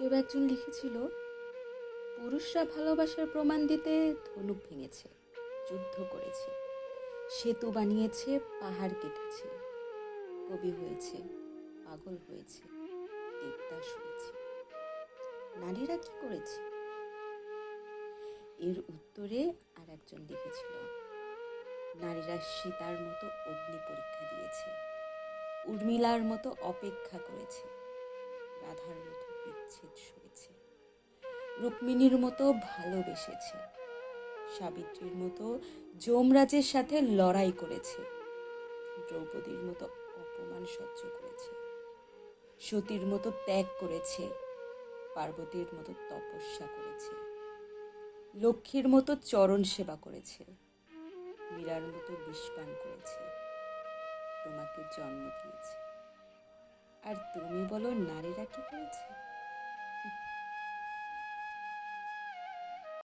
কেউ একজন লিখেছিল, পুরুষরা ভালোবাসার প্রমাণ দিতে ধনুক ভেঙেছে, যুদ্ধ করেছে, সেতু বানিয়েছে, পাহাড় কেটেছে, কবি হয়েছে, পাগল হয়েছে দেবদাস হয়েছে নারীরা কি করেছে? এর উত্তরে আর একজন লিখেছিল, নারীরা সীতার মতো অগ্নি পরীক্ষা দিয়েছে, উর্মিলার মতো অপেক্ষা করেছে, রাধার মতো বিচ্ছেদ সয়েছে রুক্মিণীর মতো ভালোবেসেছে। সাবিত্রীর মতো যমরাজের সাথে লড়াই করেছে। দ্রৌপদীর মতো অপমান সহ্য করেছে। সতীর মতো ত্যাগ করেছে। পার্বতীর মতো তপস্যা করেছে। লক্ষ্মীর মতো চরণ সেবা করেছে। মীরার মতো বিষপান করেছে। তোমাকে জন্ম দিয়েছে। আর তুমি বলো নারীরা কি করেছে?